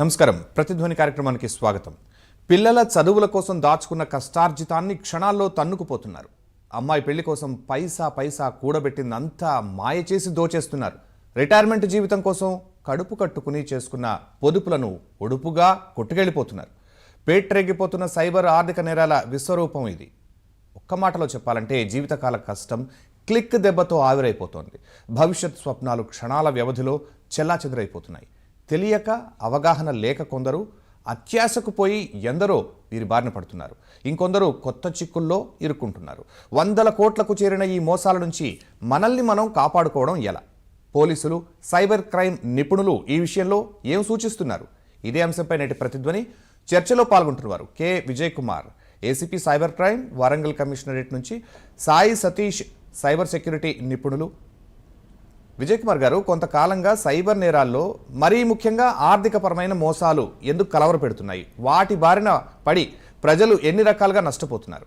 నమస్కారం. ప్రతిధ్వని కార్యక్రమానికి స్వాగతం. పిల్లల చదువుల కోసం దాచుకున్న కష్టార్జితాన్ని క్షణాల్లో తన్నుకుపోతున్నారు. అమ్మాయి పెళ్ళి కోసం పైసా పైసా కూడబెట్టిందంతా మాయ చేసి దోచేస్తున్నారు. రిటైర్మెంట్ జీవితం కోసం కడుపు కట్టుకుని చేసుకున్న పొదుపులను ఒడుపుగా కొట్టుకెళ్ళిపోతున్నారు. పేట్రెగిపోతున్న సైబర్ ఆర్థిక నేరాల విశ్వరూపం ఇది. ఒక్క మాటలో చెప్పాలంటే జీవితకాల కష్టం క్లిక్ దెబ్బతో ఆవిరైపోతోంది. భవిష్యత్ స్వప్నాలు క్షణాల వ్యవధిలో చెల్లాచెదురైపోతున్నాయి. తెలియక అవగాహన లేక కొందరు అత్యాశకు పోయి ఎందరో వీరి బారిన పడుతున్నారు. ఇంకొందరు కొత్త చిక్కుల్లో ఇరుక్కుంటున్నారు. వందల కోట్లకు చేరిన ఈ మోసాల నుంచి మనల్ని మనం కాపాడుకోవడం ఎలా? పోలీసులు సైబర్ క్రైమ్ నిపుణులు ఈ విషయంలో ఏం సూచిస్తున్నారు? ఇదే అంశంపై నేటి ప్రతిధ్వని చర్చలో పాల్గొంటున్నవారు K. Vijay Kumar ACP cyber crime Warangal commissionerate నుంచి సాయి సతీష్ సైబర్ సెక్యూరిటీ నిపుణులు విజయ్ కుమార్ గారు కొంతకాలంగా సైబర్ నేరాల్లో మరీ ముఖ్యంగా ఆర్థికపరమైన మోసాలు ఎందుకు కలవర పెడుతున్నాయి? వాటి బారిన పడి ప్రజలు ఎన్ని రకాలుగా నష్టపోతున్నారు?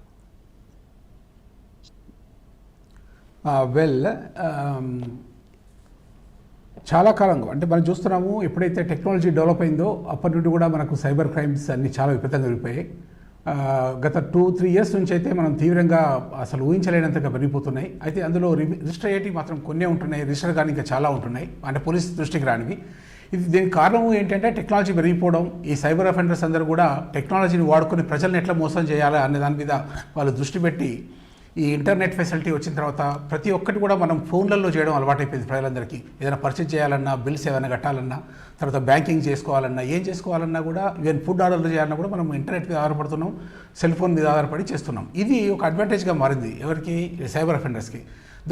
వెల్ చాలా కాలంగా. అంటే మనం చూస్తున్నాము ఎప్పుడైతే టెక్నాలజీ డెవలప్ అయిందో అప్పటి నుండి కూడా మనకు సైబర్ క్రైమ్స్ అన్ని చాలా విపరీతంగా పెరిగిపోయాయి. గత టూ త్రీ ఇయర్స్ నుంచి అయితే మనం తీవ్రంగా అసలు ఊహించలేనంతగా పెరిగిపోతున్నాయి. అయితే అందులో రి- రిజిస్టర్ అయ్యేటివి మాత్రం కొన్నే ఉంటున్నాయి రిజిస్టర్ కానీ ఇంకా చాలా ఉంటున్నాయి. అంటే పోలీస్ దృష్టికి రానివి. ఇది దీనికి కారణం ఏంటంటే టెక్నాలజీ పెరిగిపోవడం ఈ సైబర్ అఫెండర్స్ అందరూ కూడా టెక్నాలజీని వాడుకొని ప్రజల్ని ఎట్లా మోసం చేయాలా అనే దాని మీద వాళ్ళు దృష్టి పెట్టి ఈ ఇంటర్నెట్ ఫెసిలిటీ వచ్చిన తర్వాత ప్రతి ఒక్కటి కూడా మనం ఫోన్లలో చేయడం అలవాటైపోయింది ప్రజలందరికీ. ఏదైనా పర్చేజ్ చేయాలన్నా బిల్స్ ఏదైనా కట్టాలన్నా తర్వాత బ్యాంకింగ్ చేసుకోవాలన్నా ఏం చేసుకోవాలన్నా కూడా ఈవెన్ ఫుడ్ ఆర్డర్లు చేయాలన్నా కూడా మనం ఇంటర్నెట్ మీద ఆధారపడుతున్నాం సెల్ ఫోన్ మీద ఆధారపడి చేస్తున్నాం. ఇది ఒక అడ్వాంటేజ్గా మారింది ఎవరికి? సైబర్ అఫెండర్స్కి.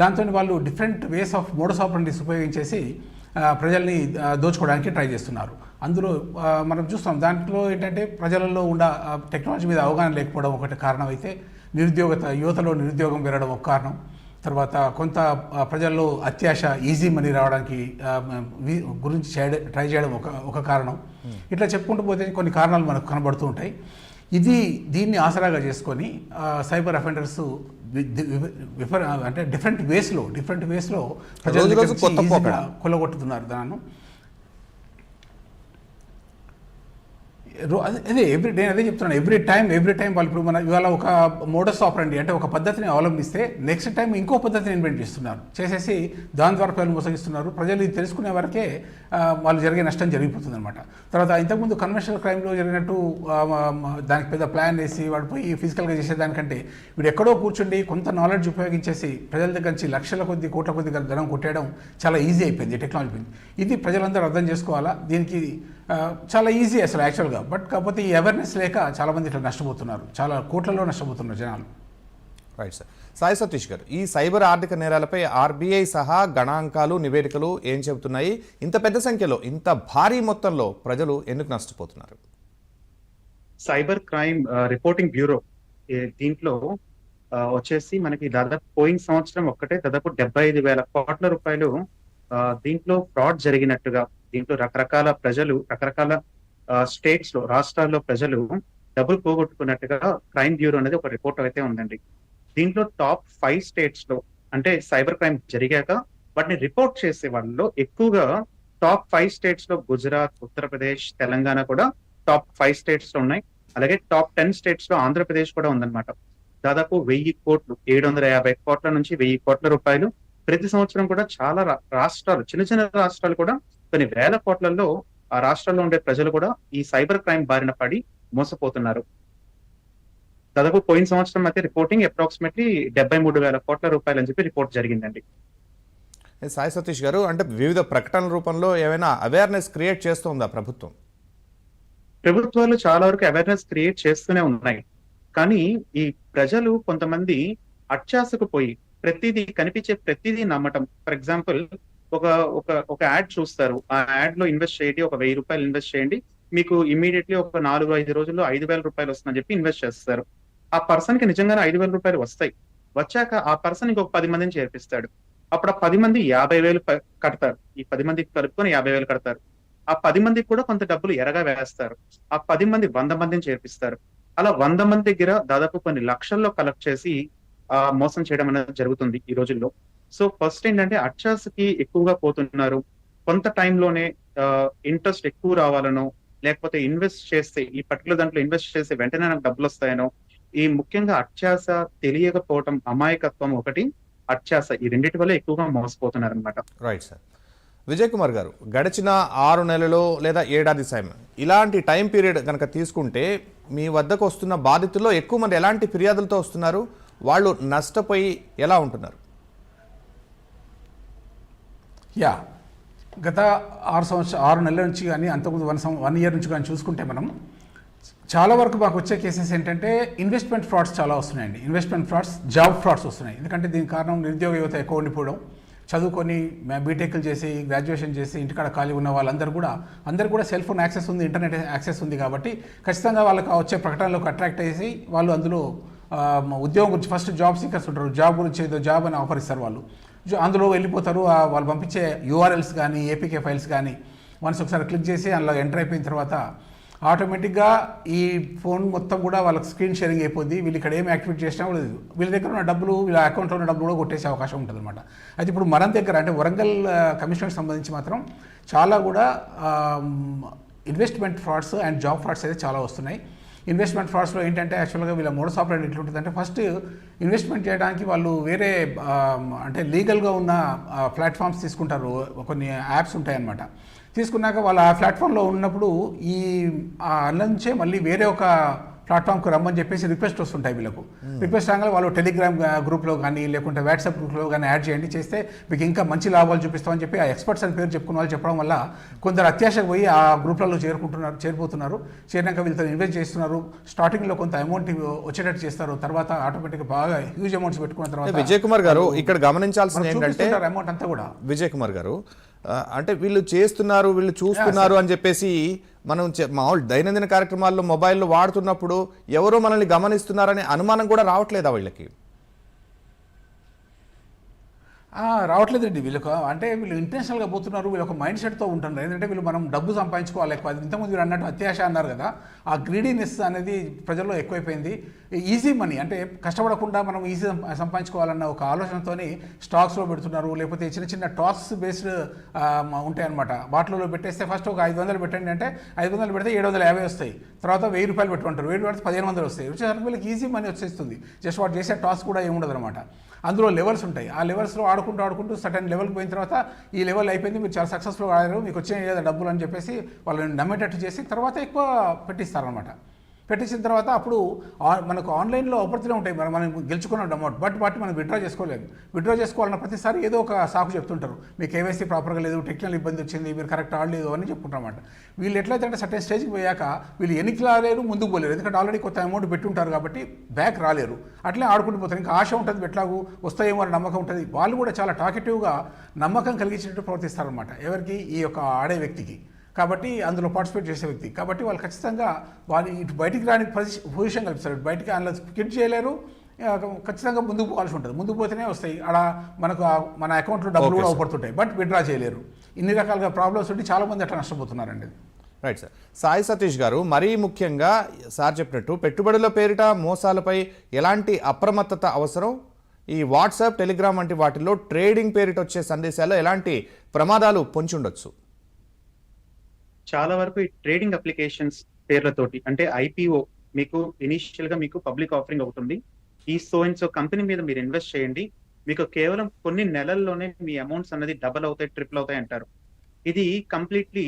దాంతో వాళ్ళు different ways of modus operandi ఉపయోగించేసి ప్రజల్ని దోచుకోవడానికి ట్రై చేస్తున్నారు. అందులో మనం చూస్తాం దాంట్లో ఏంటంటే ప్రజలలో ఉన్న టెక్నాలజీ మీద అవగాహన లేకపోవడం ఒకటి కారణం అయితే నిరుద్యోగత యువతలో నిరుద్యోగం పెరగడం ఒక కారణం. తర్వాత కొంత ప్రజల్లో అత్యాశ ఈజీ మనీ రావడానికి గురించి చేయడం ట్రై చేయడం ఒక ఒక కారణం. ఇట్లా చెప్పుకుంటూ పోతే కొన్ని కారణాలు మనకు కనబడుతూ ఉంటాయి. ఇది దీన్ని ఆసరాగా చేసుకొని సైబర్ అఫెండర్స్ అంటే డిఫరెంట్ వేస్లో డిఫరెంట్ వేస్లో ప్రజల. కొల్లగొట్టుతున్నారు దాన్ని. అదే- అదే ఎవ్రీ నేను అదే చెప్తున్నాను. ఎవ్రీ టైం ఎవ్రీ టైం వాళ్ళు ఇప్పుడు మన ఇవాళ ఒక మోడస్ ఆపరండి అంటే ఒక పద్ధతిని అవలంబిస్తే నెక్స్ట్ టైం ఇంకో పద్ధతిని ఇన్వెంట్ చేస్తున్నారు. చేసేసి దాని ద్వారా ప్రజలు మోసగిస్తున్నారు. ప్రజలు ఇది తెలుసుకునే వరకే వాళ్ళు జరిగే నష్టం జరిగిపోతుంది అనమాట తర్వాత ఇంతకుముందు కన్వెన్షనల్ క్రైమ్లో జరిగినట్టు దానికి పెద్ద ప్లాన్ వేసి వాడు పోయి ఫిజికల్గా చేసేదానికంటే వీడు ఎక్కడో కూర్చుండి కొంత నాలెడ్జ్ ఉపయోగించేసి ప్రజల దగ్గర నుంచి లక్షల కొద్ది కోట్ల కొద్ది ధనం కొట్టేయడం చాలా ఈజీ అయిపోయింది టెక్నాలజీ ఇది ప్రజలందరూ అర్థం చేసుకోవాలా? దీనికి చాలా ఈజీ అసలు యాక్చువల్గా బట్ కాకపోతే ఈ అవేర్నెస్ లేక చాలామంది ఇట్లా నష్టపోతున్నారు. చాలా కోట్లలో నష్టపోతున్నారు జనాలు. రైట్ సార్ సాయి సతీష్ గారు ఈ సైబర్ ఆర్థిక నేరాలపై ఆర్బీఐ సహా గణాంకాలు నివేదికలు ఏం చెబుతున్నాయి? ఇంత పెద్ద సంఖ్యలో ఇంత భారీ మొత్తంలో ప్రజలు ఎందుకు నష్టపోతున్నారు? సైబర్ క్రైమ్ రిపోర్టింగ్ బ్యూరో ఏ- దీంట్లో వచ్చేసి మనకి దాదాపు పోయిన సంవత్సరం ఒక్కటే దాదాపు డెబ్బై ఐదు వేల కోట్ల రూపాయలు దీంట్లో ఫ్రాడ్ జరిగినట్టుగా దీంట్లో రకరకాల ప్రజలు రకరకాల స్టేట్స్లో రాష్ట్రాల్లో ప్రజలు డబ్బులు పోగొట్టుకున్నట్టుగా క్రైమ్ బ్యూరో అనేది ఒక రిపోర్ట్ అయితే ఉందండి. దీంట్లో టాప్ ఫైవ్ స్టేట్స్లో అంటే సైబర్ క్రైమ్ జరిగాక వాటిని రిపోర్ట్ చేసే వాళ్ళలో ఎక్కువగా టాప్ ఫైవ్ స్టేట్స్లో గుజరాత్ ఉత్తరప్రదేశ్ తెలంగాణ కూడా టాప్ ఫైవ్ స్టేట్స్లో ఉన్నాయి. అలాగే టాప్ టెన్ స్టేట్స్లో ఆంధ్రప్రదేశ్ కూడా ఉందన్నమాట. దాదాపు వెయ్యి కోట్లు ఏడు వందల యాభై కోట్ల నుంచి వెయ్యి కోట్ల రూపాయలు ప్రతి సంవత్సరం కూడా చాలా రా- రాష్ట్రాలు చిన్న చిన్న రాష్ట్రాలు కూడా కొన్ని వేల కోట్లలో ఆ రాష్ట్రాల్లో ఉండే ప్రజలు కూడా ఈ సైబర్ క్రైమ్ బారిన పడి మోసపోతున్నారు. దాదాపు పోయిన సంవత్సరం అయితే రిపోర్టింగ్ అప్రాక్సిమేట్లీ డెబ్బై మూడు వేల కోట్ల రూపాయలు అని చెప్పి రిపోర్ట్ జరిగిందండి. సాయి సతీష్ గారు అంటే వివిధ ప్రకటనల రూపంలో ఏమైనా అవేర్నెస్ క్రియేట్ చేస్తుందా ప్రభుత్వం? ప్రభుత్వాలు చాలా వరకు అవేర్నెస్ క్రియేట్ చేస్తూనే ఉన్నాయి. కానీ ఈ ప్రజలు కొంతమంది అత్యాశకు పోయి ప్రతిదీ కనిపించే ప్రతిదీ నమ్మటం. ఫర్ ఎగ్జాంపుల్ ఒక ఒక ఒక యాడ్ చూస్తారు. ఆ యాడ్లో ఇన్వెస్ట్ చేయండి ఒక వెయ్యి రూపాయలు ఇన్వెస్ట్ చేయండి. మీకు ఇమీడియట్లీ ఒక నాలుగు ఐదు రోజుల్లో ఐదు వేల రూపాయలు వస్తుందని చెప్పి ఇన్వెస్ట్ చేస్తారు. ఆ పర్సన్కి నిజంగానే ఐదు వేల రూపాయలు వస్తాయి. వచ్చాక ఆ పర్సన్ ఇంకొక పది మందిని చేర్పిస్తాడు. అప్పుడు ఆ పది మంది యాభై వేలు ప- కడతారు. ఈ పది మందికి కలుపుకొని యాభై వేలు కడతారు. ఆ పది మందికి కూడా కొంత డబ్బులు ఎరగా వేస్తారు. ఆ పది మంది వంద మందిని చేర్పిస్తారు. అలా వంద మంది దగ్గర దాదాపు కొన్ని లక్షల్లో కలెక్ట్ చేసి ఆ మోసం చేయడం అనేది జరుగుతుంది ఈ రోజుల్లో. సో ఫస్ట్ ఏంటంటే అక్షాస్కి ఎక్కువగా పోతున్నారు. కొంత టైంలోనే ఇంట్రెస్ట్ ఎక్కువ రావాలనో లేకపోతే ఇన్వెస్ట్ చేస్తే ఈ పర్టికులర్ దాంట్లో ఇన్వెస్ట్ చేస్తే వెంటనే నాకు డబ్బులు వస్తాయనో ఈ ముఖ్యంగా అత్యాస తెలియకపోవటం అమాయకత్వం ఒకటి అత్యాస ఈ రెండింటి వల్ల ఎక్కువగా మోసపోతున్నారు అనమాట రైట్ సార్ విజయ్ కుమార్ గారు గడిచిన ఆరు నెలలు లేదా ఏడాది సమయం ఇలాంటి టైం పీరియడ్ కనుక తీసుకుంటే మీ వద్దకు వస్తున్న బాధితుల్లో ఎక్కువ మంది ఎలాంటి ఫిర్యాదులతో వస్తున్నారు? వాళ్ళు నష్టపోయి ఎలా ఉంటున్నారు? యా. గత ఆరు సంవత్సరం ఆరు నెలల నుంచి కానీ అంతకుముందు వన్ వన్ ఇయర్ నుంచి కానీ చూసుకుంటే మనం చాలా వరకు మాకు వచ్చే కేసెస్ ఏంటంటే ఇన్వెస్ట్మెంట్ ఫ్రాడ్స్ చాలా వస్తున్నాయండి. ఇన్వెస్ట్మెంట్ ఫ్రాడ్స్ జాబ్ ఫ్రాడ్స్ వస్తున్నాయి. ఎందుకంటే దీని కారణం నిరుద్యోగ యువత ఎక్కువ ఉండిపోవడం. చదువుకొని బీటెక్లు చేసి గ్రాడ్యుయేషన్ చేసి ఇంటికాడ ఖాళీ ఉన్న వాళ్ళందరూ కూడా అందరు కూడా సెల్ ఫోన్ యాక్సెస్ ఉంది ఇంటర్నెట్ యాక్సెస్ ఉంది కాబట్టి ఖచ్చితంగా వాళ్ళకి వచ్చే ప్రకటనలకు అట్రాక్ట్ అయ్యి వాళ్ళు అందులో ఉద్యోగం గురించి ఫస్ట్ జాబ్ సీకర్స్ ఉంటారు. జాబ్ గురించి ఏదో జాబ్ అని ఆఫర్ ఇస్తారు వాళ్ళు. అందులో వెళ్ళిపోతారు. వాళ్ళు పంపించే యూఆర్ఎల్స్ కానీ ఏపీకే ఫైల్స్ కానీ వన్స్ ఒకసారి క్లిక్ చేసి అందులో ఎంటర్ అయిపోయిన తర్వాత ఆటోమేటిక్గా ఈ ఫోన్ మొత్తం కూడా వాళ్ళకి స్క్రీన్ షేరింగ్ అయిపోద్ది. వీళ్ళు ఇక్కడ ఏం యాక్టివేట్ చేసినా కూడా లేదు. వీళ్ళ దగ్గర ఉన్న డబ్బులు వీళ్ళ అకౌంట్లో ఉన్న డబ్బులు కూడా కొట్టేసే అవకాశం ఉంటుంది అనమాట అయితే ఇప్పుడు మన దగ్గర అంటే వరంగల్ కమిషనర్కి సంబంధించి మాత్రం చాలా కూడా investment frauds and job frauds అయితే చాలా వస్తున్నాయి. ఇన్వెస్ట్మెంట్ ఫ్రాడ్స్లో ఏంటంటే యాక్చువల్గా వీళ్ళ మోడస్ ఆపరేట్ ఎట్లుంటుందంటే ఫస్ట్ ఇన్వెస్ట్మెంట్ చేయడానికి వాళ్ళు వేరే అంటే లీగల్గా ఉన్న ప్లాట్ఫామ్స్ తీసుకుంటారు. కొన్ని యాప్స్ ఉంటాయన్నమాట. తీసుకున్నాక వాళ్ళు ఆ ప్లాట్ఫామ్లో ఉన్నప్పుడు ఈ ఆ నుంచే మళ్ళీ వేరే ఒక ప్లాట్ఫామ్కి రమ్మని చెప్పేసి రిక్వెస్ట్ వస్తుంటాయి వీళ్ళకు. రిక్వెస్ట్ రాగానే వాళ్ళు టెలిగ్రామ్ గ్రూప్లో కానీ లేకుంటే వాట్సాప్ గ్రూప్లో కానీ యాడ్ చేయండి చేస్తే మీకు ఇంకా మంచి లాభాలు చూపిస్తామని చెప్పి ఆ ఎక్స్పర్ట్స్ అని పేరు చెప్పుకున్న వాళ్ళు చెప్పడం వల్ల కొందరు అత్యాశకు పోయి ఆ గ్రూప్లలో చేరుకుంటున్నారు చేరిపోతున్నారు. చేరినాక వీళ్ళతో ఇన్వెస్ట్ చేస్తున్నారు. స్టార్టింగ్లో కొంత అమౌంట్ వచ్చేటట్టు చేస్తారు. తర్వాత ఆటోమేటిక్గా బాగా హ్యూజ్ అమౌంట్స్ పెట్టుకున్న తర్వాత విజయ్ కుమార్ గారు ఇక్కడ గమనించాల్సింది ఏంటంటే అమౌంట్ అంతా కూడా. విజయ్ కుమార్ గారు అంటే వీళ్ళు చేస్తున్నారు వీళ్ళు చూస్తున్నారు అని చెప్పేసి మనం చె- మామూలు దైనందిన కార్యక్రమాల్లో మొబైల్లో వాడుతున్నప్పుడు ఎవరో మనల్ని గమనిస్తున్నారనే అనుమానం కూడా రావట్లేదా వీళ్ళకి? రావట్లేదు రావట్లేదండి వీళ్ళకు అంటే వీళ్ళు ఇంటెన్షనల్గా పోతున్నారు వీళ్ళు ఒక మైండ్ సెట్తో ఉంటున్నారు. ఎందుకంటే వీళ్ళు మనం డబ్బు సంపాదించుకోవాలి ఎక్కువ. ఇంతకుముందు వీళ్ళు అన్నట్టు అత్యాశ అన్నారు కదా. ఆ గ్రీడీనెస్ అనేది ప్రజల్లో ఎక్కువైపోయింది. ఈజీ మనీ అంటే కష్టపడకుండా మనం ఈజీ సంపాదించుకోవాలన్న ఒక ఆలోచనతోని స్టాక్స్లో పెడుతున్నారు. లేకపోతే చిన్న చిన్న టాక్స్ బేస్డ్ ఉంటాయన్నమాట. వాటిలో పెట్టేస్తే ఫస్ట్ ఒక ఐదు వందలు పెట్టండి అంటే ఐదు వందలు పెడితే ఏడు వందల యాభై వస్తాయి. తర్వాత వెయ్యి రూపాయలు పెట్టుకుంటారు. వెయ్యి పెడితే పదిహేను వందలు వస్తాయి. వచ్చేసరికి వీళ్ళకి ఈజీ మనీ వచ్చేస్తుంది. జస్ట్ వాటి చేసే టాస్క్ కూడా ఏముండదు అనమాట అందులో లెవెల్స్ ఉంటాయి. ఆ లెవెల్స్లో ఆడుకుంటూ ఆడుకుంటూ సటన్ లెవెల్కి పోయిన తర్వాత ఈ లెవెల్ అయిపోయింది మీరు చాలా సక్సెస్ఫుల్ ఆడారు మీకు వచ్చే లేదా డబ్బులు అని చెప్పేసి వాళ్ళని నమ్మేటట్టు చేసి తర్వాత ఎక్కువ పెట్టిస్తారనమాట పెట్టించిన తర్వాత అప్పుడు మనకు ఆన్లైన్లో ఆపర్చునిటీ ఉంటాయి. మనం మనం గెలుచుకున్న అమౌంట్ బట్ వాటి మనం విత్డ్రా చేసుకోలేము. విత్డ్రా చేసుకోవాలన్న ప్రతిసారి ఏదో ఒక సాకు చెప్తుంటారు. మీ కేవైసీ ప్రాపర్గా లేదు టెక్నికల్ ఇబ్బంది వచ్చింది మీరు కరెక్ట్ ఆడలేదు అని చెప్పుకుంటారన్నమాట వీళ్ళు ఎట్లయితే అంటే సర్టెన్ స్టేజ్కి పోయాక వీళ్ళు ఎనికి రాలేరు ముందుకు పోలేరు. ఎందుకంటే ఆల్రెడీ కొత్త అమౌంట్ పెట్టుంటారు కాబట్టి బ్యాక్ రాలేరు. అట్లే ఆడుకుంటూ పోతారు. ఇంకా ఆశ ఉంటుంది ఎట్లాగూ వస్తాయేమో అని నమ్మకం ఉంటుంది. వాళ్ళు కూడా చాలా టాకెటివ్గా నమ్మకం కలిగించినట్టు ప్రవర్తిస్తారనమాట ఎవరికి? ఈ యొక్క ఆడే వ్యక్తికి. కాబట్టి అందులో పార్టిసిపేట్ చేసే వ్యక్తి. కాబట్టి వాళ్ళు ఖచ్చితంగా వాళ్ళు ఇటు బయటికి రాని పొజిషన్ కల్పిస్తారు. బయటికి అందులో స్కిట్ చేయలేరు. ఖచ్చితంగా ముందుకు పోవాల్సి ఉంటుంది. ముందుకు పోతేనే వస్తాయి. అక్కడ మనకు మన అకౌంట్లో డబ్బులు కూడా అవపడుతుంటాయి. బట్ విత్డ్రా చేయలేరు. ఇన్ని రకాలుగా ప్రాబ్లమ్స్ ఉండి చాలామంది అట్లా నష్టపోతున్నారండి. రైట్ సార్ సాయి సతీష్ గారు మరీ ముఖ్యంగా సార్ చెప్పినట్టు పెట్టుబడుల పేరిట మోసాలపై ఎలాంటి అప్రమత్తత అవసరం? ఈ వాట్సాప్ టెలిగ్రామ్ వంటి వాటిల్లో ట్రేడింగ్ పేరిట వచ్చే సందేశాల్లో ఎలాంటి ప్రమాదాలు పొంచి ఉండొచ్చు? చాలా వరకు ఈ ట్రేడింగ్ అప్లికేషన్స్ పేర్లతోటి అంటే ఐపీఓ మీకు ఇనిషియల్గా మీకు పబ్లిక్ ఆఫరింగ్ అవుతుంది. ఈ సో అండ్ సో కంపెనీ మీద మీరు ఇన్వెస్ట్ చేయండి. మీకు కేవలం కొన్ని నెలల్లోనే మీ అమౌంట్స్ అనేది డబల్ అవుతాయి ట్రిపుల్ అవుతాయి అంటారు. ఇది కంప్లీట్లీ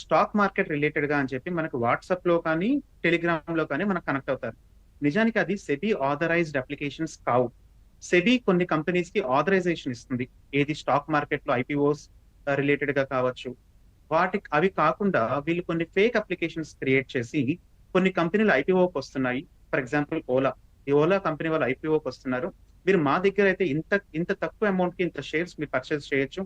స్టాక్ మార్కెట్ రిలేటెడ్గా అని చెప్పి మనకు వాట్సాప్లో కానీ టెలిగ్రామ్లో కానీ మనకు కనెక్ట్ అవుతారు. నిజానికి అది సెబీ ఆథరైజ్డ్ అప్లికేషన్స్ కావు. సెబీ కొన్ని కంపెనీస్కి ఆథరైజేషన్ ఇస్తుంది. ఏది స్టాక్ మార్కెట్లో ఐపీఓస్ రిలేటెడ్గా కావచ్చు. వాటి అవి కాకుండా వీళ్ళు కొన్ని ఫేక్ అప్లికేషన్స్ క్రియేట్ చేసి కొన్ని కంపెనీలు ఐపీఓకి వస్తున్నాయి. ఫర్ ఎగ్జాంపుల్ ఓలా ఈ ఓలా కంపెనీ వాళ్ళు ఐపీఓకి వస్తున్నారు. మీరు మా దగ్గర అయితే ఇంత ఇంత తక్కువ అమౌంట్కి ఇంత షేర్స్ మీరు పర్చేస్ చేయొచ్చు.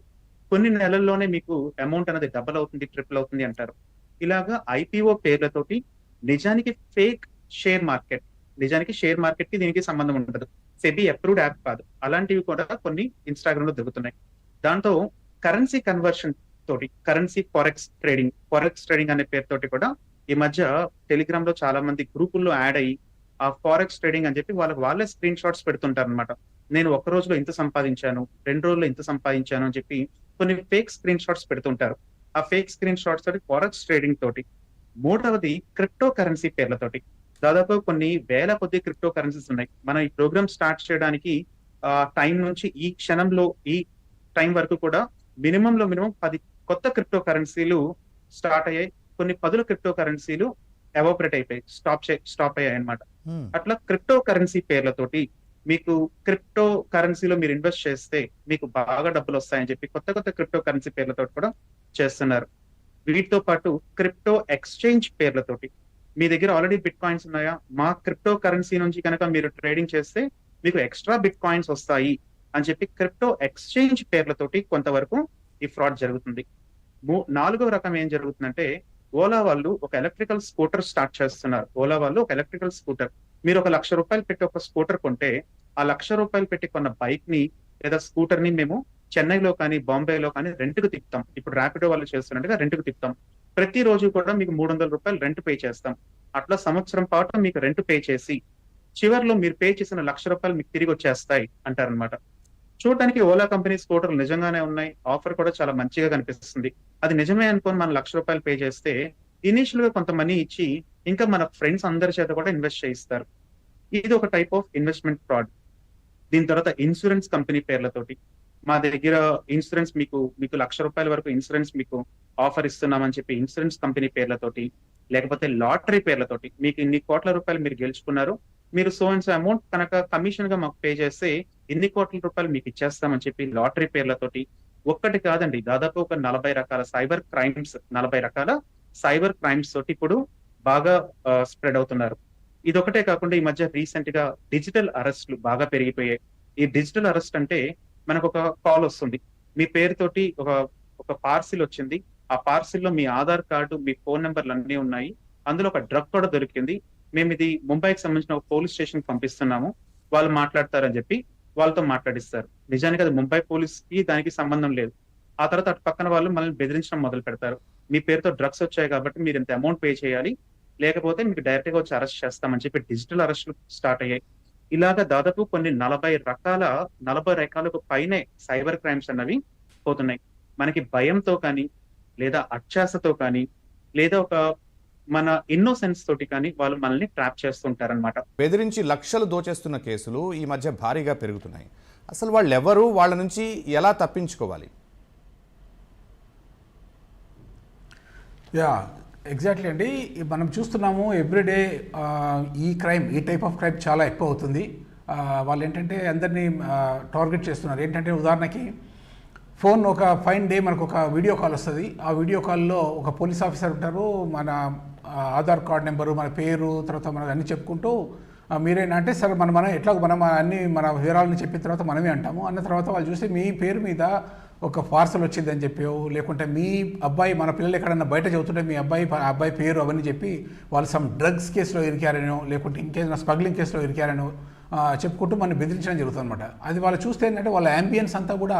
కొన్ని నెలల్లోనే మీకు అమౌంట్ అనేది డబల్ అవుతుంది ట్రిపుల్ అవుతుంది అంటారు. ఇలాగా ఐపీఓ పేర్లతోటి నిజానికి ఫేక్ షేర్ మార్కెట్ నిజానికి షేర్ మార్కెట్కి దీనికి సంబంధం ఉండదు. సెబీ అప్రూవ్డ్ యాప్ కాదు. అలాంటివి కూడా కొన్ని ఇన్స్టాగ్రామ్లో దొరుకుతున్నాయి. దాంతో కరెన్సీ కన్వర్షన్ తోటి currency forex trading forex trading అనే పేరుతోటి కూడా ఈ మధ్య టెలిగ్రామ్లో చాలా మంది గ్రూపుల్లో యాడ్ అయ్యి ఆ ఫారెక్స్ ట్రేడింగ్ అని చెప్పి వాళ్ళకి వాళ్ళే స్క్రీన్ షాట్స్ పెడుతుంటారు అనమాట నేను ఒక రోజులో ఇంత సంపాదించాను రెండు రోజుల్లో ఇంత సంపాదించాను అని చెప్పి కొన్ని ఫేక్ స్క్రీన్ షాట్స్ పెడుతుంటారు. ఆ ఫేక్ స్క్రీన్ షాట్స్ తోటి ఫారెక్స్ ట్రేడింగ్ తోటి. మూడవది క్రిప్టో కరెన్సీ పేర్లతోటి. దాదాపు కొన్ని వేల కొద్ది క్రిప్టో కరెన్సీస్ ఉన్నాయి. మనం ఈ ప్రోగ్రామ్ స్టార్ట్ చేయడానికి ఆ టైం నుంచి ఈ క్షణంలో ఈ టైం వరకు కూడా మినిమం లో మినిమం పది కొత్త క్రిప్టో కరెన్సీలు స్టార్ట్ అయ్యాయి. కొన్ని పదుల క్రిప్టో కరెన్సీలు ఎవాపరేట్ అయిపోయాయి. స్టాప్ స్టాప్ అయ్యాయి అన్నమాట హ్మ్. అట్లా క్రిప్టో కరెన్సీ పేర్లతోటి మీకు క్రిప్టో కరెన్సీలో మీరు ఇన్వెస్ట్ చేస్తే మీకు బాగా డబ్బులు వస్తాయని చెప్పి కొత్త కొత్త క్రిప్టో కరెన్సీ పేర్లతో కూడా చేస్తున్నారు. వీటితో పాటు క్రిప్టో ఎక్స్చేంజ్ పేర్లతోటి మీ దగ్గర ఆల్రెడీ బిట్ కాయిన్స్ ఉన్నాయా? మా క్రిప్టో కరెన్సీ నుంచి కనుక మీరు ట్రేడింగ్ చేస్తే మీకు ఎక్స్ట్రా బిట్ కాయిన్స్ వస్తాయి అని చెప్పి క్రిప్టో ఎక్స్చేంజ్ పేర్లతోటి కొంతవరకు ఈ ఫ్రాడ్ జరుగుతుంది. నాలుగో రకం ఏం జరుగుతుందంటే ఓలా వాళ్ళు ఒక ఎలక్ట్రికల్ స్కూటర్ స్టార్ట్ చేస్తున్నారు. ఓలా వాళ్ళు ఒక ఎలక్ట్రికల్ స్కూటర్. మీరు ఒక లక్ష రూపాయలు పెట్టి ఒక స్కూటర్ కొంటే ఆ లక్ష రూపాయలు పెట్టి కొన్న బైక్ని లేదా స్కూటర్ని మేము చెన్నైలో కానీ బాంబేలో కానీ రెంట్కు తిప్పుతాం. ఇప్పుడు ర్యాపిడో వాళ్ళు చేస్తున్నట్టుగా రెంట్కు తిప్పుతాం. ప్రతి రోజు కూడా మీకు మూడు వందల రూపాయలు రెంట్ పే చేస్తాం. అట్లా సంవత్సరం పాటు మీకు రెంట్ పే చేసి చివర్లో మీరు పే చేసిన లక్ష రూపాయలు మీకు తిరిగి వచ్చేస్తాయి అంటారనమాట చూడడానికి ఓలా కంపెనీ స్కూటర్లు నిజంగానే ఉన్నాయి. ఆఫర్ కూడా చాలా మంచిగా కనిపిస్తుంది. అది నిజమే అనుకొని మనం లక్ష రూపాయలు పే చేస్తే ఇనిషియల్గా కొంత మనీ ఇచ్చి ఇంకా మన ఫ్రెండ్స్ అందరి చేత కూడా ఇన్వెస్ట్ చేయిస్తారు. ఇది ఒక టైప్ ఆఫ్ ఇన్వెస్ట్మెంట్ ఫ్రాడ్ దీని తర్వాత ఇన్సూరెన్స్ కంపెనీ పేర్లతోటి. మా దగ్గర ఇన్సూరెన్స్ మీకు మీకు లక్ష రూపాయల వరకు ఇన్సూరెన్స్ మీకు ఆఫర్ ఇస్తున్నామని చెప్పి ఇన్సూరెన్స్ కంపెనీ పేర్లతోటి లేకపోతే లాటరీ పేర్లతోటి మీకు ఇన్ని కోట్ల రూపాయలు మీరు గెలుచుకున్నారు. మీరు సో అండ్ సో అమౌంట్ కనుక కమిషన్గా మాకు పే చేస్తే ఇన్ని కోట్ల రూపాయలు మీకు ఇచ్చేస్తామని చెప్పి లాటరీ పేర్లతోటి ఒక్కటి కాదండి దాదాపు ఒక నలభై రకాల సైబర్ క్రైమ్స్ నలభై రకాల సైబర్ క్రైమ్స్ తోటి ఇప్పుడు బాగా స్ప్రెడ్ అవుతున్నారు. ఇది కాకుండా ఈ మధ్య రీసెంట్గా డిజిటల్ అరెస్ట్లు బాగా పెరిగిపోయాయి. ఈ డిజిటల్ అరెస్ట్ అంటే మనకు ఒక కాల్ వస్తుంది. మీ పేరుతోటి ఒక ఒక పార్సిల్ వచ్చింది. ఆ పార్సిల్లో మీ ఆధార్ కార్డు మీ ఫోన్ నెంబర్లు అన్నీ ఉన్నాయి. అందులో ఒక డ్రగ్ కూడా దొరికింది. మేము ఇది ముంబైకి సంబంధించిన ఒక పోలీస్ స్టేషన్ పంపిస్తున్నాము. వాళ్ళు మాట్లాడతారని చెప్పి వాళ్ళతో మాట్లాడిస్తారు. నిజానికి అది ముంబై పోలీస్కి దానికి సంబంధం లేదు. ఆ తర్వాత అటు పక్కన వాళ్ళు మనల్ని బెదిరించడం మొదలు పెడతారు. మీ పేరుతో డ్రగ్స్ వచ్చాయి కాబట్టి మీరు ఇంత అమౌంట్ పే చేయాలి. లేకపోతే మీకు డైరెక్ట్గా వచ్చి అరెస్ట్ చేస్తామని చెప్పి డిజిటల్ అరెస్ట్లు స్టార్ట్ అయ్యాయి. ఇలాగా దాదాపు కొన్ని నలభై రకాల నలభై రకాలకు పైనే సైబర్ క్రైమ్స్ అన్నవి పోతున్నాయి. మనకి భయంతో కానీ లేదా అత్యాసతో కానీ లేదా ఒక మన ఇన్నోసెన్స్ తోటి కానీ వాళ్ళు మనల్ని ట్రాప్ చేస్తుంటారన్నమాట. బెదిరించి లక్షలు దోచేస్తున్న కేసులు ఈ మధ్య భారీగా పెరుగుతున్నాయి. అసలు వాళ్ళు ఎవరు వాళ్ళ నుంచి ఎలా తప్పించుకోవాలి? యా ఎగ్జాక్ట్లీ అండి. మనం చూస్తున్నాము ఎవ్రీడే ఈ క్రైమ్ ఈ టైప్ ఆఫ్ క్రైమ్ చాలా ఎక్కువ అవుతుంది. వాళ్ళు ఏంటంటే అందరినీ టార్గెట్ చేస్తున్నారు. ఏంటంటే ఉదాహరణకి ఫోన్ ఒక ఫైన్ డే మనకు ఒక వీడియో కాల్ వస్తుంది. ఆ వీడియో కాల్లో ఒక పోలీస్ ఆఫీసర్ ఉంటారు. మన ఆధార్ కార్డ్ నెంబరు మన పేరు తర్వాత మనకు అన్ని చెప్పుకుంటూ మీరేనా అంటే సరే మనం మనం ఎట్లా మనం అన్ని మన వివరాలను చెప్పిన తర్వాత మనమే అంటాము. అన్న తర్వాత వాళ్ళు చూస్తే మీ పేరు మీద ఒక పార్సల్ వచ్చిందని చెప్పో లేకుంటే మీ అబ్బాయి మన పిల్లలు ఎక్కడన్నా బయట చదువుతుంటే మీ అబ్బాయి ఆ అబ్బాయి పేరు అవన్నీ చెప్పి వాళ్ళు సమ్ డ్రగ్స్ కేసులో ఇరికారనో లేకుంటే ఇంకేదైనా స్మగ్లింగ్ కేసులో ఇరికారనో చెప్పుకుంటూ మనం బెదిరించడం జరుగుతుంది అనమాట అది వాళ్ళు చూస్తే ఏంటంటే వాళ్ళ అంబియన్స్ అంతా కూడా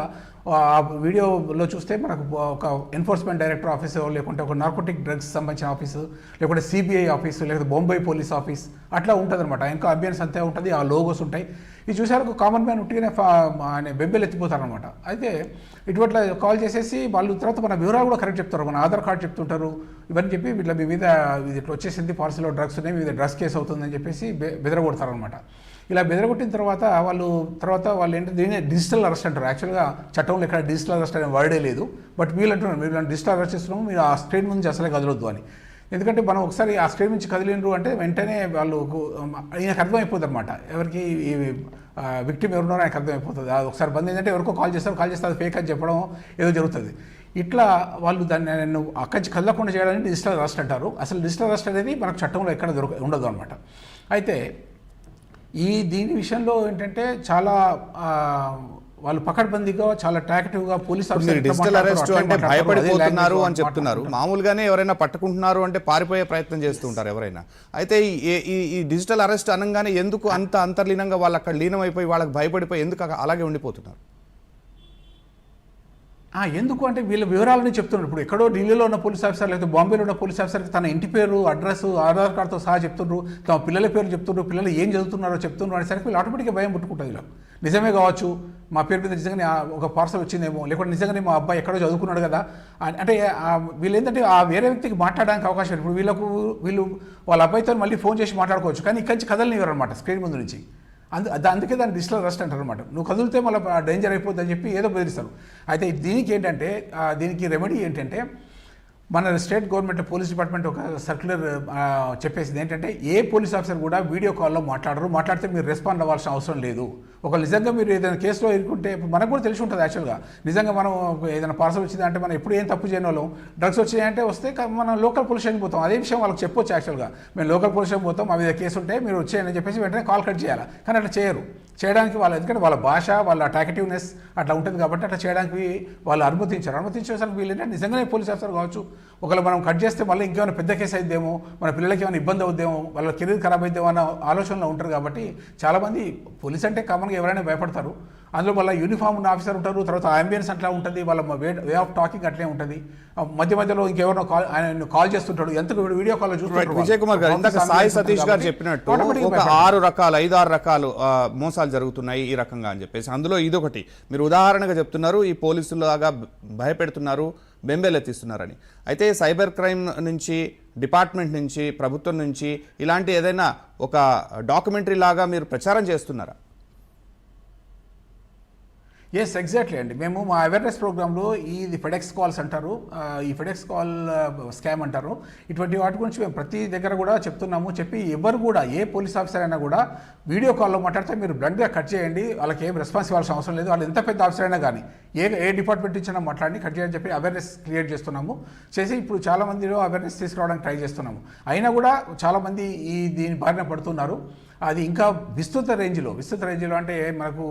ఆ వీడియోలో చూస్తే మనకు ఒక ఎన్ఫోర్స్మెంట్ డైరెక్టర్ ఆఫీసు లేకుంటే ఒక నార్కోటిక్ డ్రగ్స్ సంబంధించిన ఆఫీసు లేకుంటే సిబిఐ ఆఫీసు లేకపోతే బొంబాయి పోలీస్ ఆఫీస్ అట్లా ఉంటుంది అనమాట ఇంకా అంబియన్స్ అంతే ఉంటుంది ఆ లోగోస్ ఉంటాయి. ఇది చూసారు కామన్ మ్యాన్ ఉట్టిగానే ఫా- ఆయన బెబ్బెలు ఎత్తిపోతారనమాట అయితే ఇటువంటి కాల్ చేసేసి వాళ్ళు తర్వాత మన వివరాలు కూడా కరెక్ట్ చెప్తారు. మన ఆధార్ కార్డు చెప్తుంటారు. ఇవన్నీ చెప్పి ఇట్లా మీ మీద ఇది ఇట్లా వచ్చేసింది పాలసీలో డ్రగ్స్ ఉన్నాయి మీ మీద డ్రగ్స్ కేసు అవుతుందని చెప్పేసి బె బెదరగొడతారనమాట ఇలా బెదరగొట్టిన తర్వాత వాళ్ళు తర్వాత వాళ్ళు ఏంటంటే దీన్ని డిజిటల్ అరెస్ట్ అంటారు. యాక్చువల్గా చట్టంలో ఇక్కడ డిజిటల్ అరెస్ట్ అనే వర్డే లేదు. బట్ వీళ్ళు అంటున్నారు మీరు డిజిటల్ అరెస్ట్ చేస్తున్నాము మీరు ఆ స్టేట్ నుంచి అసలే కదలొద్దు అని. ఎందుకంటే మనం ఒకసారి ఆ స్టేట్ నుంచి కదిలినరు అంటే వెంటనే వాళ్ళు ఈయనకు అర్థమైపోతుంది అనమాట ఎవరికి ఈ విక్టిమ్ ఎవరున్నారో ఆయనకు అర్థమైపోతుంది. అది ఒకసారి బంద్ ఏంటంటే ఎవరికో కాల్ చేస్తారు. కాల్ చేస్తే అది ఫేక్ అని చెప్పడం ఏదో జరుగుతుంది. ఇట్లా వాళ్ళు దాన్ని నేను అక్కడి నుంచి కదలకుండా చేయడానికి డిజిటల్ అరెస్ట్ అంటారు. అసలు డిజిటల్ అరెస్ట్ అనేది మనకు చట్టంలో ఎక్కడ దొరక ఉండదు అనమాట అయితే ఈ దీని విషయంలో ఏంటంటే చాలా వాళ్ళు పకడ్బందీగా చాలా ట్రాక్టివ్గా పోలీస్ డిజిటల్ అరెస్ట్ అంటే భయపడిపోతున్నారు అని చెప్తున్నారు. మామూలుగానే ఎవరైనా పట్టుకుంటున్నారు అంటే పారిపోయే ప్రయత్నం చేస్తూ ఉంటారు ఎవరైనా. అయితే ఈ- డిజిటల్ అరెస్ట్ అనగానే ఎందుకు అంత అంతర్లీనంగా వాళ్ళు అక్కడ లీనమైపోయి వాళ్ళకి భయపడిపోయి ఎందుకు అలా- అలాగే ఉండిపోతున్నారు? ఎందుకు అంటే వీళ్ళ వివరాలని చెప్తున్నారు. ఇప్పుడు ఎక్కడో ఢిల్లీలో ఉన్న పోలీస్ ఆఫీసర్ లేకపోతే బాంబేలో ఉన్న పోలీస్ ఆఫీసర్కి తన ఇంటి పేరు అడ్రస్ ఆధార్ కార్డుతో సహా చెప్తున్నారు తమ పిల్లల పేరు చెప్తున్నారు పిల్లలు ఏం చదువుతున్నారో చెప్తున్నారు అనేసరికి వీళ్ళు ఆటోమేటిక్గా భయం పుట్టుకుంటుంది వీళ్ళు నిజమే కావచ్చు మా పేరు మీద నిజంగానే ఒక పార్సల్ వచ్చిందేమో లేకుంటే నిజంగానే మా అబ్బాయి ఎక్కడో చదువుకున్నాడు కదా అంటే వీళ్ళు ఏంటంటే ఆ వేరే వ్యక్తికి మాట్లాడడానికి అవకాశం ఇప్పుడు వీళ్ళకు వీళ్ళు వాళ్ళ అబ్బాయితో మళ్ళీ ఫోన్ చేసి మాట్లాడుకోవచ్చు. కానీ ఇక్కడి నుంచి కదలనివ్వరు అనమాట స్క్రీన్ ముందు నుంచి. అందు అందుకే దాన్ని డిజిటల్ రెస్ట్ అంటారు అనమాట నువ్వు కదిలితే మళ్ళీ డేంజర్ అయిపోద్దని చెప్పి ఏదో బెదిరిస్తారు. అయితే దీనికి ఏంటంటే దీనికి రెమెడీ ఏంటంటే మన స్టేట్ గవర్నమెంట్ పోలీస్ డిపార్ట్మెంట్ ఒక సర్క్యులర్ చెప్పేసింది ఏంటంటే ఏ పోలీస్ ఆఫీసర్ కూడా వీడియో కాల్లో మాట్లాడరు. మాట్లాడితే మీరు రెస్పాండ్ అవ్వాల్సిన అవసరం లేదు. ఒక నిజంగా మీరు ఏదైనా కేసులో ఇరుకుంటే ఇప్పుడు మనకు కూడా తెలిసి ఉంటుంది యాక్చువల్గా నిజంగా మనం ఏదైనా పార్సల్ వచ్చింది అంటే మనం ఎప్పుడు ఏం తప్పు చేయని వాళ్ళం. డ్రగ్స్ వచ్చాయంటే వస్తే మనం లోకల్ పోలీస్ స్టేషన్ పోతాం. అదే విషయం వాళ్ళకి చెప్పొచ్చు యాక్చువల్గా మేము లోకల్ పోలీస్ స్టేషన్ పోతాం మా మీద కేసు ఉంటే మీరు వచ్చేయని చెప్పేసి వెంటనే కాల్ కట్ చేయాలి. కానీ అట్లా చేయరు. చేయడానికి వాళ్ళు ఎందుకంటే వాళ్ళ భాష వాళ్ళ అటాకటివ్నెస్ అట్లా ఉంటుంది కాబట్టి అట్లా చేయడానికి వాళ్ళు అనుమతించారు. అనుమతించేసరికి వీళ్ళు ఏంటంటే నిజంగానే పోలీస్ ఆఫీసర్ కావచ్చు. ఒకవేళ మనం కట్ చేస్తే మళ్ళీ ఇంకేమైనా పెద్ద కేసు అయిద్దేమో మన పిల్లలకి ఏమైనా ఇబ్బంది అవుద్దేమో వాళ్ళ కెరీర్ ఖరాబ్ అయిద్దేమో అన్న ఆలోచనలో ఉంటారు కాబట్టి చాలామంది పోలీస్ అంటే కామన్గా ఎవరైనా భయపడతారు. అందులో వాళ్ళ యూనిఫామ్ ఉన్న ఆఫీసర్ ఉంటారు తర్వాత అంబియన్స్ అట్లా ఉంటుంది వాళ్ళ వే వే ఆఫ్ టాకింగ్ అట్లే ఉంటుంది. మధ్య మధ్యలో ఇంకెవరినో కాల్ ఆయన కాల్ చేస్తుంటాడు. ఎంత video call right Vijay Kumar garu ఇందాక సాయి సతీష్ గారు చెప్పినట్టు ఒక ఆరు రకాలు ఐదు ఆరు రకాలు మోసాలు జరుగుతున్నాయి ఈ రకంగా అని చెప్పేసి. అందులో ఇదొకటి. మీరు ఉదాహరణగా చెప్తున్నారు ఈ పోలీసులాగా భయపెడుతున్నారు బెంబేలెత్తిస్తున్నారని అయితే సైబర్ క్రైమ్ నుంచి డిపార్ట్మెంట్ నుంచి ప్రభుత్వం నుంచి ఇలాంటి ఏదైనా ఒక డాక్యుమెంటరీ లాగా మీరు ప్రచారం చేస్తున్నారా? ఎస్ ఎగ్జాక్ట్లీ అండి మేము మా అవేర్నెస్ ప్రోగ్రాంలో ఇది ఫెడెక్స్ కాల్స్ అంటారు. ఈ ఫెడెక్స్ కాల్ స్కామ్ అంటారు. ఇటువంటి వాటి గురించి మేము ప్రతి దగ్గర కూడా చెప్తున్నాము. చెప్పి ఎవరు కూడా ఏ పోలీస్ ఆఫీసర్ అయినా కూడా వీడియో కాల్లో మాట్లాడితే మీరు బ్లండ్గా కట్ చేయండి. వాళ్ళకి ఏం రెస్పాన్స్ ఇవ్వాల్సిన అవసరం లేదు. వాళ్ళు ఎంత పెద్ద ఆఫీసర్ అయినా కానీ ఏ ఏ డిపార్ట్మెంట్ ఇచ్చినా మాట్లాడి కట్ చేయని చెప్పి అవేర్నెస్ క్రియేట్ చేస్తున్నాము. చేసి ఇప్పుడు చాలా మందిలో అవేర్నెస్ తీసుకురావడానికి ట్రై చేస్తున్నాము. అయినా కూడా చాలామంది ఈ దీని బారిన పడుతున్నారు. అది ఇంకా విస్తృత రేంజ్లో విస్తృత రేంజ్లో అంటే మనకు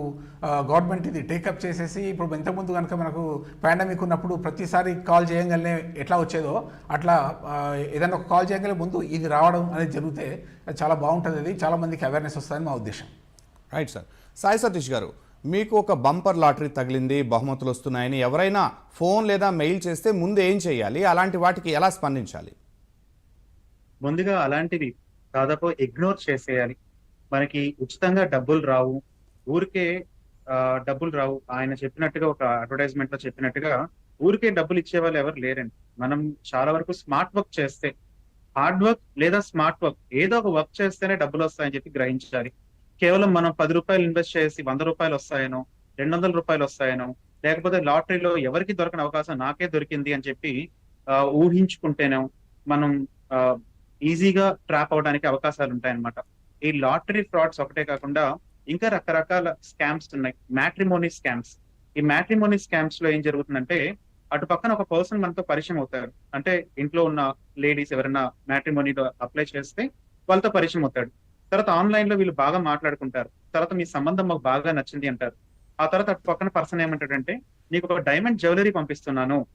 గవర్నమెంట్ ఇది టేకప్ చేసేసి ఇప్పుడు ఇంతకుముందు కనుక మనకు పాండమిక్ ఉన్నప్పుడు ప్రతిసారి కాల్ చేయగానే ఎట్లా వచ్చేదో అట్లా ఏదైనా ఒక కాల్ చేయగానే ముందు ఇది రావడం అనేది జరిగితే అది చాలా బాగుంటుంది అది. చాలా మందికి అవేర్నెస్ వస్తుందని మా ఉద్దేశం. రైట్ సార్ సాయి సతీష్ గారు మీకు ఒక బంపర్ లాటరీ తగిలింది బహుమతులు వస్తున్నాయని ఎవరైనా ఫోన్ లేదా మెయిల్ చేస్తే ముందు ఏం చేయాలి? అలాంటి వాటికి ఎలా స్పందించాలి? ముందుగా అలాంటివి దాదాపు ఇగ్నోర్ చేసేయాలి. మనకి ఉచితంగా డబ్బులు రావు. ఊరికే డబ్బులు రావు. ఆయన చెప్పినట్టుగా ఒక అడ్వర్టైజ్మెంట్లో చెప్పినట్టుగా ఊరికే డబ్బులు ఇచ్చే వాళ్ళు ఎవరు లేరండి. మనం చాలా వరకు స్మార్ట్ వర్క్ చేస్తే హార్డ్ వర్క్ లేదా స్మార్ట్ వర్క్ ఏదో ఒక వర్క్ చేస్తేనే డబ్బులు వస్తాయని చెప్పి గ్రహించాలి. కేవలం మనం పది రూపాయలు ఇన్వెస్ట్ చేసి వంద రూపాయలు వస్తాయనో రెండు వందల రూపాయలు వస్తాయనో లేకపోతే లాటరీలో ఎవరికి దొరకని అవకాశం నాకే దొరికింది అని చెప్పి ఆ, ఊహించుకుంటేనే మనం ఈజీగా ట్రాప్ అవడానికి అవకాశాలు ఉంటాయన్నమాట. ఈ లాటరీ ఫ్రాడ్స్ ఒకటే కాకుండా ఇంకా రకరకాల స్కామ్స్ ఉన్నాయి. Matrimony scams. ఈ మ్యాట్రిమోనీ స్కామ్స్లో ఏం జరుగుతుందంటే అటు పక్కన ఒక పర్సన్ మనతో పరిచయం అవుతారు అంటే ఇంట్లో ఉన్న లేడీస్ ఎవరైనా మ్యాట్రిమోనీలో అప్లై చేస్తే వాళ్ళతో పరిచయం అవుతాడు. తర్వాత ఆన్లైన్లో వీళ్ళు బాగా మాట్లాడుకుంటారు. తర్వాత మీ సంబంధం మాకు బాగా నచ్చింది అంటారు. ఆ తర్వాత అటు పక్కన పర్సన్ ఏమంటాడంటే నీకు ఒక డైమండ్ జ్యువెలరీ పంపిస్తున్నాను.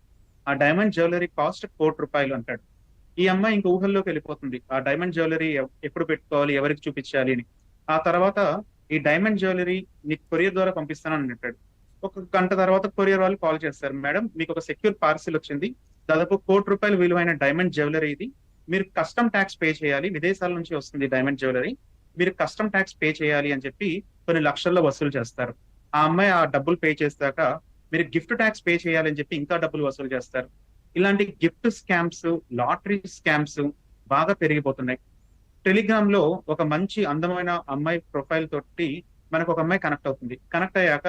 ఆ డైమండ్ జ్యువెలరీ కాస్ట్ కోటి రూపాయలు అంటాడు. ఈ అమ్మాయి ఇంక ఊహల్లోకి వెళ్ళిపోతుంది. ఆ డైమండ్ జ్యువెలరీ ఎప్పుడు పెట్టుకోవాలి ఎవరికి చూపించాలి అని. ఆ తర్వాత ఈ డైమండ్ జ్యువెలరీ నీకు కొరియర్ ద్వారా పంపిస్తానని అంటాడు ఒక గంట తర్వాత కొరియర్ వాళ్ళు కాల్ చేస్తారు. మేడం మీకు ఒక సెక్యూర్ పార్సిల్ వచ్చింది. దాదాపు కోటి రూపాయలు విలువైన డైమండ్ జ్యువెలరీ ఇది. మీరు కస్టమ్ ట్యాక్స్ పే చేయాలి. విదేశాల నుంచి వస్తుంది డైమండ్ జ్యువెలరీ మీరు కస్టమ్ ట్యాక్స్ పే చేయాలి అని చెప్పి కొన్ని లక్షల్లో వసూలు చేస్తారు. ఆ అమ్మాయి ఆ డబ్బులు పే చేశాక మీరు గిఫ్ట్ ట్యాక్స్ పే చేయాలని చెప్పి ఇంకా డబ్బులు వసూలు చేస్తారు. ఇలాంటి గిఫ్ట్ స్కామ్స్ లాటరీ స్కామ్స్ బాగా పెరిగిపోతున్నాయి. టెలిగ్రామ్లో ఒక మంచి అందమైన అమ్మాయి ప్రొఫైల్ తోటి మనకు ఒక అమ్మాయి కనెక్ట్ అవుతుంది. కనెక్ట్ అయ్యాక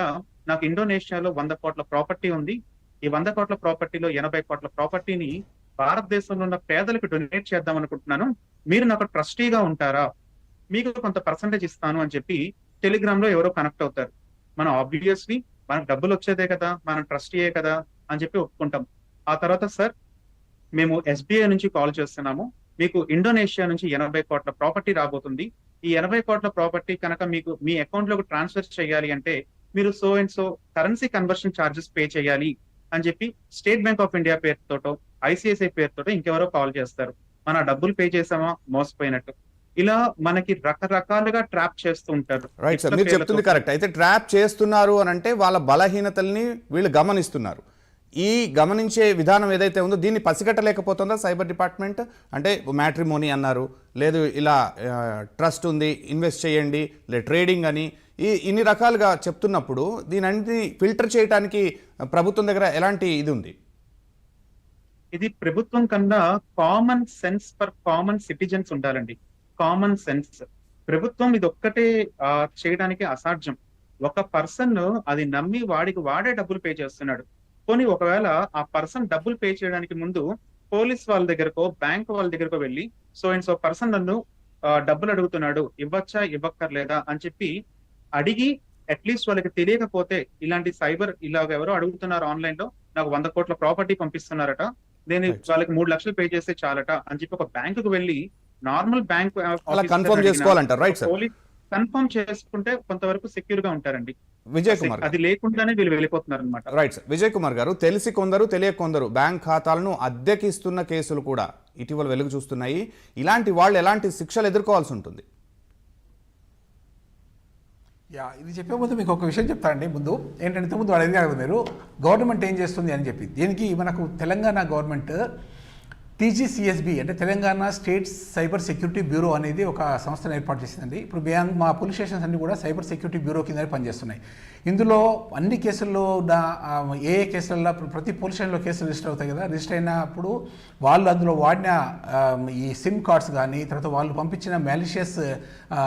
నాకు ఇండోనేషియాలో వంద కోట్ల ప్రాపర్టీ ఉంది. ఈ వంద కోట్ల ప్రాపర్టీలో ఎనభై కోట్ల ప్రాపర్టీని భారతదేశంలో ఉన్న పేదలకు డొనేట్ చేద్దాం అనుకుంటున్నాను. మీరు నాకు ట్రస్టీగా ఉంటారా? మీకు కొంత పర్సంటేజ్ ఇస్తాను అని చెప్పి టెలిగ్రామ్లో ఎవరో కనెక్ట్ అవుతారు. మనం ఆబ్వియస్లీ మనకు డబ్బులు వచ్చేదే కదా మనం ట్రస్టీయే కదా అని చెప్పి ఒప్పుకుంటాం. ఆ తర్వాత సార్ మేము ఎస్బీఐ నుంచి కాల్ చేస్తున్నాము. మీకు ఇండోనేషియా నుంచి ఎనభై కోట్ల ప్రాపర్టీ రాబోతుంది. ఈ ఎనభై కోట్ల ప్రాపర్టీ కనుక మీకు మీ అకౌంట్లోకి ట్రాన్స్ఫర్ చేయాలి అంటే మీరు so and so currency conversion charges pay చేయాలి అని చెప్పి స్టేట్ బ్యాంక్ ఆఫ్ ఇండియా పేరుతోటో ఐసిఐసిఐ పేరుతోటో ఇంకెవరో కాల్ చేస్తారు. మన డబ్బులు పే చేసామా మోసపోయినట్టు. ఇలా మనకి రకరకాలుగా ట్రాప్ చేస్తూ ఉంటారు. రైట్ సార్ మీరు చెప్తుంది. కరెక్ట్. అయితే ట్రాప్ చేస్తున్నారు అని అంటే వాళ్ళ బలహీనతల్ని వీళ్ళు గమనిస్తున్నారు. ఈ గమనించే విధానం ఏదైతే ఉందో దీన్ని పసిగట్టలేకపోతుందా సైబర్ డిపార్ట్మెంట్? అంటే మ్యాట్రిమోనీ అన్నారు లేదు ఇలా ట్రస్ట్ ఉంది ఇన్వెస్ట్ చేయండి లేదు ట్రేడింగ్ అని. ఈ ఇన్ని రకాలుగా చెప్తున్నప్పుడు దీని అన్ని ఫిల్టర్ చేయడానికి ప్రభుత్వం దగ్గర ఎలాంటి ఇది ఉంది? ఇది ప్రభుత్వం కన్నా common sense for common citizens ఉండాలండి. Common sense. ప్రభుత్వం ఇది ఒక్కటే చేయడానికి అసాధ్యం. ఒక పర్సన్ అది నమ్మి వాడికి వాడే డబ్బులు పే చేస్తున్నాడు. పోనీ ఒకవేళ ఆ పర్సన్ డబ్బులు పే చేయడానికి ముందు పోలీస్ వాళ్ళ దగ్గరకో బ్యాంక్ వాళ్ళ దగ్గరకో వెళ్ళి సో అండ్ సో పర్సన్ నన్ను డబ్బులు అడుగుతున్నాడు ఇవ్వచ్చా ఇవ్వక్కర్లేదా? అని చెప్పి అడిగి అట్లీస్ట్ వాళ్ళకి తెలియకపోతే ఇలాంటి సైబర్ ఇలాగ ఎవరో అడుగుతున్నారు ఆన్లైన్లో నాకు వంద కోట్ల ప్రాపర్టీ పంపిస్తున్నారట నేను. వాళ్ళకి మూడు లక్షలు పే చేస్తే చాలట అని చెప్పి ఒక బ్యాంకుకు వెళ్ళి నార్మల్ బ్యాంక్ అలా కన్ఫర్మ్ చేసుకోవాలంటారు. రైట్ సార్ పోలీస్ కన్ఫర్మ్ చేసుకుంటే కొంతవరకు సెక్యూర్గా ఉంటారండి. విజయ్ కుమార్. అది లేకుండానే వీళ్ళు వెళ్ళిపోతున్నారు అనమాట రైట్ సార్. విజయ్ కుమార్ గారు తెలిసి కొందరు తెలియక కొందరు బ్యాంక్ ఖాతాలను అద్దెకిస్తున్న కేసులు కూడా ఇటీవల వెలుగు చూస్తున్నాయి. ఇలాంటి వాళ్ళు ఎలాంటి శిక్షలు ఎదుర్కోవాల్సి ఉంటుంది? యా ఇది చెప్పే ముందు మీకు ఒక విషయం చెప్తానండి ముందు ఏంటంటే ముందు అడిగారు? కదా మీరు గవర్నమెంట్ ఏం చేస్తుంది అని చెప్పి. దీనికి మనకు తెలంగాణ గవర్నమెంట్ టీజీసీఎస్బి అంటే Telangana state cyber security bureau అనేది ఒక సంస్థను ఏర్పాటు చేసిందండి. ఇప్పుడు మా పోలీస్ స్టేషన్స్ అన్ని కూడా సైబర్ సెక్యూరిటీ బ్యూరో కింద పనిచేస్తున్నాయి. ఇందులో అన్ని కేసుల్లో ఏ ఏ కేసులలో ప్రతి పోలీస్ స్టేషన్లో కేసులు రిజిస్టర్ అవుతాయి కదా రిజిస్టర్ అయినప్పుడు వాళ్ళు అందులో వాడిన ఈ సిమ్ కార్డ్స్ కానీ తర్వాత వాళ్ళు పంపించిన మ్యాలిషియస్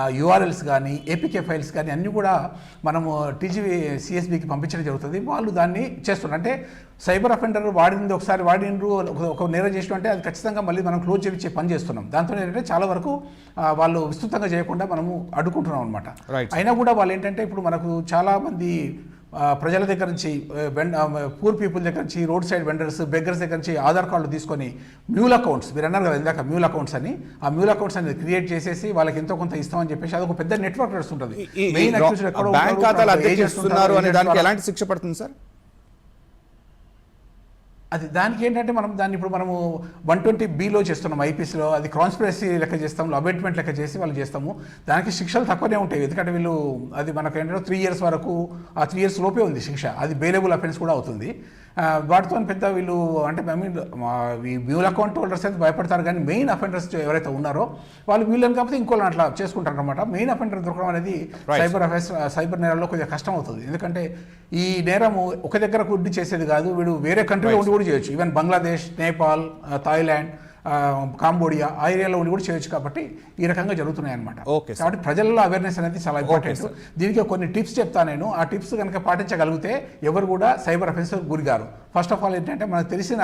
యూఆర్ఎల్స్ కానీ ఏపీకే ఫైల్స్ కానీ అన్నీ కూడా మనము టీజీవీ సిఎస్బికి పంపించడం జరుగుతుంది. వాళ్ళు దాన్ని చేస్తున్నారు. అంటే సైబర్ అఫెండర్ వాడింది ఒకసారి వాడిండ్రు ఒక- నేరం చేసిన అంటే అది ఖచ్చితంగా మళ్ళీ మనం క్లోజ్ చేయించే పని చేస్తున్నాం. దాంతో ఏంటంటే చాలా వరకు వాళ్ళు విస్తృతంగా చేయకుండా మనము అడ్డుకుంటున్నాం అనమాట. అయినా కూడా వాళ్ళు ఏంటంటే ఇప్పుడు మనకు చాలా మంది ఆ, ప్రజల దగ్గర నుంచి పూర్ పీపుల్ దగ్గర నుంచి రోడ్ సైడ్ వెండర్స్ బెగ్గర్స్ దగ్గర నుంచి ఆధార్ కార్డులు తీసుకొని మ్యూల్ అకౌంట్స్ మీరు అన్నారు కదా ఇందాక మ్యూల్ అకౌంట్స్ అని ఆ మ్యూల్ అకౌంట్స్ అనేది క్రియేట్ చేసేసి వాళ్ళకి ఎంతో కొంత ఇస్తామని చెప్పేసి అది ఒక పెద్ద నెట్వర్క్ నడుస్తుంటుంది. ఈ- ఈ- ఈ ఎక్కడో బ్యాంక్ ఉంటారు, ఖాతాలు ఉంటారు, అనే దానికి ఎలాంటి శిక్ష పడుతుంది సార్? అది దానికి ఏంటంటే మనం దాన్ని ఇప్పుడు మనము వన్ ట్వంటీ బీలో చేస్తున్నాం ఐపీసీలో. అది కాన్స్పిరసీ లెక్క చేస్తాము అబెట్మెంట్ లెక్క చేసి వాళ్ళు చేస్తాము. దానికి శిక్షలు తక్కువనే ఉంటాయి. ఎందుకంటే వీళ్ళు అది మనకు ఏంటంటే త్రీ ఇయర్స్ వరకు ఆ త్రీ ఇయర్స్ లోపే ఉంది శిక్ష. అది బెయిలబుల్ అఫెన్స్ కూడా అవుతుంది. వాటితో పెద్ద వీళ్ళు అంటే I mean mule account holders అయితే భయపడతారు కానీ మెయిన్ అఫెండర్స్ ఎవరైతే ఉన్నారో వాళ్ళు వీళ్ళని కాకపోతే ఇంకోళ్ళని అట్లా చేసుకుంటారు అనమాట మెయిన్ అఫెండర్ దొరకడం అనేది. సైబర్ అఫెన్స్ సైబర్ నేరాల్లో కొద్దిగా కష్టం అవుతుంది ఎందుకంటే ఈ నేరము ఒక దగ్గర ఉండి చేసేది కాదు వీడు వేరే కంట్రీలో ఉండి కూడా చేయొచ్చు. Even Bangladesh Nepal Thailand Cambodia ఆ ఏరియాలో ఉండి కూడా చేయొచ్చు కాబట్టి ఈ రకంగా జరుగుతున్నాయి అనమాట sir. కాబట్టి ప్రజల్లో అవేర్నెస్ అనేది చాలా ఇంపార్టెంట్. దీనికి కొన్ని టిప్స్ చెప్తా నేను. ఆ టిప్స్ కనుక పాటించగలిగితే ఎవరు కూడా సైబర్ అఫెన్స్ గురిగారు ఫస్ట్ ఆఫ్ ఆల్ ఏంటంటే మనకు తెలిసిన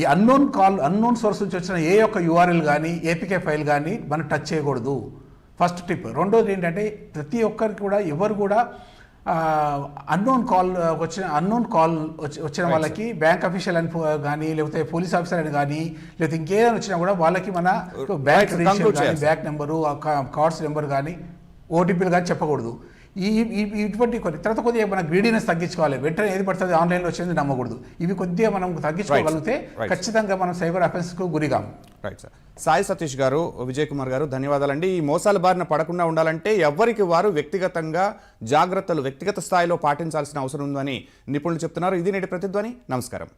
ఈ అన్నోన్ కాల్ అన్నోన్ సోర్స్ నుంచి వచ్చిన ఏ యొక్క యూఆర్ఎల్ కానీ ఏపీకే ఫైల్ కానీ మనం టచ్ చేయకూడదు. ఫస్ట్ టిప్ రెండోది ఏంటంటే ప్రతి ఒక్కరికి కూడా ఎవరు కూడా అన్నోన్ కాల్ వచ్చిన అన్నోన్ కాల్ వచ్చిన వాళ్ళకి బ్యాంక్ అఫీషియల్ అని కానీ లేకపోతే పోలీస్ ఆఫీసర్ అని కానీ లేకపోతే ఇంకేదైనా వచ్చినా కూడా వాళ్ళకి మన bank. Back number cards number కానీ ఓటీపీలు కానీ చెప్పకూడదు. ఈ ఇటువంటి కొన్ని తర్వాత కొద్దిగా మన గ్రీడీనెస్ తగ్గించుకోవాలి. వెంటనే ఏది పడుతుంది ఆన్లైన్లో వచ్చేది నమ్మకూడదు. ఇవి కొద్దిగా మనం తగ్గించుకోగలిగితే. ఖచ్చితంగా మనం సైబర్ అఫెన్స్కు గురిగాము రైట్ సార్ సాయి సతీష్ గారు విజయ్ కుమార్ గారు ధన్యవాదాలండి. ఈ మోసాల బారిన పడకుండా ఉండాలంటే ఎవరికి వారు వ్యక్తిగతంగా జాగ్రత్తలు వ్యక్తిగత స్థాయిలో పాటించాల్సిన అవసరం ఉందని నిపుణులు చెప్తున్నారు. ఇది నేటి ప్రతిధ్వని. నమస్కారం.